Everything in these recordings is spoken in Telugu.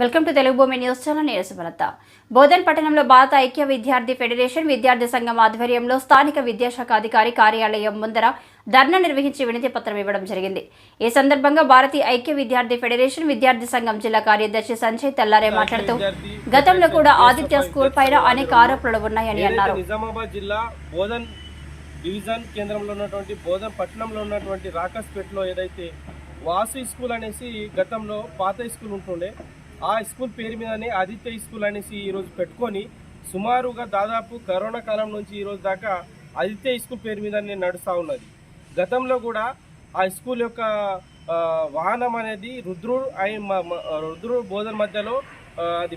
వెల్కమ్ టు తెలుగు భూమి న్యూస్ ఛానల్ నేను సుమలత. బోధన్ పట్టణంలో భారత ఐక్య విద్యార్థి ఫెడరేషన్ విద్యార్థి సంఘం ఆధ్వర్యంలో స్థానిక విద్యాశాఖ అధికారి కార్యాలయం ముందర ధర్నా నిర్వహించి వినతి పత్రం ఇవ్వడం జరిగింది. ఈ సందర్భంగా భారతీయ ఐక్య విద్యార్థి ఫెడరేషన్ విద్యార్థి సంఘం జిల్లా కార్యదర్శి సంజయ్ తెల్లారే మాట్లాడుతూ గతంలో కూడా ఆదిత్య స్కూల్ పైన అనేక ఆరోపణలు ఉన్నాయని అన్నారు. నిజామాబాద్ జిల్లా బోధన్ డివిజన్ కేంద్రంలో ఉన్నటువంటి బోధన్ పట్టణంలో ఉన్నటువంటి రాకస్పేటలో ఏదైతే వాసు స్కూల్ అనేసి గతంలో పాత స్కూల్ ఉంటుండే ఆ స్కూల్ పేరు మీదనే ఆదిత్య స్కూల్ అనేసి ఈరోజు పెట్టుకొని సుమారుగా దాదాపు కరోనా కాలం నుంచి ఈరోజు దాకా ఆదిత్య స్కూల్ పేరు మీదనే నడుస్తూ ఉన్నది. గతంలో కూడా ఆ స్కూల్ యొక్క వాహనం అనేది రుద్రుడు అయి రుద్రుడు బోధన మధ్యలో అది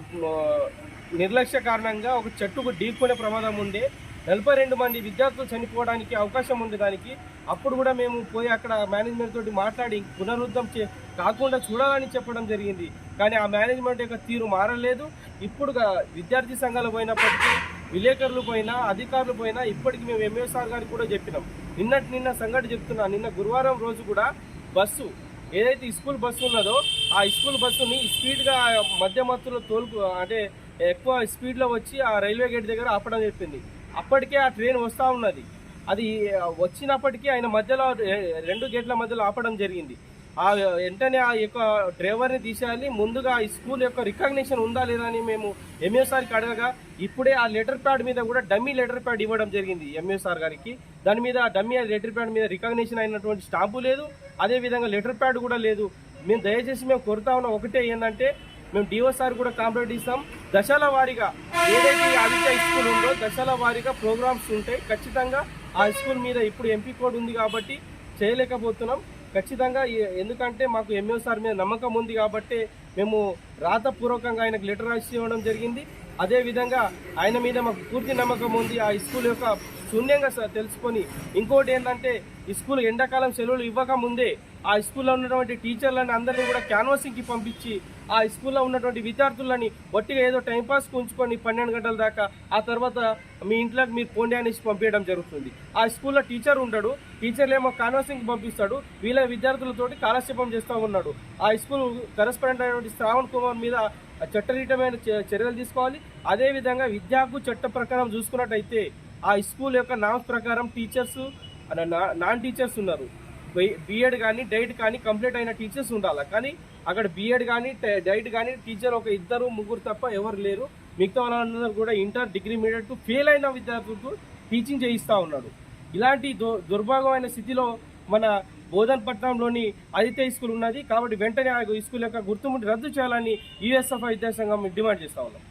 నిర్లక్ష్య కారణంగా ఒక చెట్టుకు ఢీకొనే ప్రమాదం ఉండే. నలభై రెండు మంది విద్యార్థులు చనిపోవడానికి అవకాశం ఉంది దానికి. అప్పుడు కూడా మేము పోయి అక్కడ మేనేజ్మెంట్ తోటి మాట్లాడి పునరుద్ధం చే కాకుండా చూడాలని చెప్పడం జరిగింది. కానీ ఆ మేనేజ్మెంట్ యొక్క తీరు మారలేదు. ఇప్పుడు విద్యార్థి సంఘాలు పోయినప్పటికీ విలేకరులు పోయినా అధికారులు పోయినా ఇప్పటికి మేము ఎంఏఎస్ఆర్ గారికి కూడా చెప్పినాం. నిన్నటి నిన్న సంగతి చెప్తున్నా నిన్న గురువారం రోజు కూడా బస్సు ఏదైతే స్కూల్ బస్సు ఉన్నదో ఆ స్కూల్ బస్సుని స్పీడ్గా మధ్య మత్తులో తోలుకు అంటే ఎక్కువ స్పీడ్లో వచ్చి ఆ రైల్వే గేట్ దగ్గర ఆపడం చెప్పింది అప్పటికే ఆ ట్రైన్ వస్తూ ఉన్నది. అది వచ్చినప్పటికీ ఆయన మధ్యలో రెండు గేట్ల మధ్యలో ఆపడం జరిగింది. ఆ వెంటనే ఆ యొక్క డ్రైవర్ని తీసేయాలి. ముందుగా ఈ స్కూల్ యొక్క రికగ్నిషన్ ఉందా లేదా అని మేము ఎంఎస్ఆర్కి అడగగా ఇప్పుడే ఆ లెటర్ ప్యాడ్ మీద కూడా డమ్మీ లెటర్ ప్యాడ్ ఇవ్వడం జరిగింది ఎంఎస్ఆర్ గారికి. దాని మీద ఆ డమ్మీ లెటర్ ప్యాడ్ మీద రికగ్నిషన్ అయినటువంటి స్టాంపు లేదు. అదేవిధంగా లెటర్ ప్యాడ్ కూడా లేదు. మేము దయచేసి మేము కోరుతా ఉన్న. ఒకటే ఏంటంటే మేము డిఓసార్ కూడా కాంప్లైంట్ ఇస్తాం. దశల వారీగా ఏదైతే ఈ స్కూల్ ఉందో దశల వారీగా ప్రోగ్రామ్స్ ఉంటాయి. ఖచ్చితంగా ఆ స్కూల్ మీద ఇప్పుడు ఎంపీ కోడ్ ఉంది కాబట్టి చేయలేకపోతున్నాం. ఖచ్చితంగా ఎందుకంటే మాకు ఎంఏ సార్ మీద నమ్మకం ఉంది కాబట్టి మేము రాతపూర్వకంగా ఆయనకు లెటర్ రాసి ఇవ్వడం జరిగింది. అదేవిధంగా ఆయన మీద మాకు పూర్తి నమ్మకం ఉంది. ఆ స్కూల్ యొక్క శూన్యంగా స- తెలుసుకొని ఇంకోటి ఏంటంటే ఈ స్కూల్ ఎండాకాలం సెలవులు ఇవ్వక ముందే ఆ స్కూల్లో ఉన్నటువంటి టీచర్లని అందరినీ కూడా క్యాన్వాసింగ్కి పంపించి ఆ స్కూల్లో ఉన్నటువంటి విద్యార్థులని ఒట్టిగా ఏదో టైంపాస్కి ఉంచుకొని పన్నెండు గంటల దాకా ఆ తర్వాత మీ ఇంట్లోకి మీరు పోండి అనేసి పంపించడం జరుగుతుంది. ఆ స్కూల్లో టీచర్ ఉంటాడు టీచర్లు ఏమో పంపిస్తాడు వీళ్ళ విద్యార్థులతోటి కాలక్షేపం చేస్తూ ఉన్నాడు. ఆ స్కూల్ కరెస్పాండెంట్ అయినటువంటి శ్రావణ్ కుమార్ మీద చట్టరీతమైన చ- చర్యలు తీసుకోవాలి. అదేవిధంగా విద్యాకు చట్ట ప్రకారం చూసుకున్నట్టయితే ఆ స్కూల్ యొక్క నామ్స్ ప్రకారం టీచర్స్ నాన్ టీచర్స్ ఉన్నారు. బిఎడ్ కానీ డైట్ కానీ కంప్లీట్ అయిన టీచర్స్ ఉండాలి? కానీ అక్కడ బిఎడ్ కానీ డైట్ కానీ టీచర్ ఒక ఇద్దరు ముగ్గురు తప్ప ఎవరు లేరు. మిగతా వాళ్ళందరూ కూడా ఇంటర్ డిగ్రీ మీడియట్ ఫెయిల్ అయిన విద్యార్థులకు టీచింగ్ చేయిస్తూ ఉన్నాడు. ఇలాంటి దు దుర్భాగమైన స్థితిలో మన బోధనపట్నంలోని ఆదిత్య స్కూల్ ఉన్నది. కాబట్టి వెంటనే ఆ స్కూల్ యొక్క గుర్తుముట్టి రద్దు చేయాలని యుఎస్ఎఫ్ఐ విద్యాసంఘం డిమాండ్ చేస్తా ఉన్నాం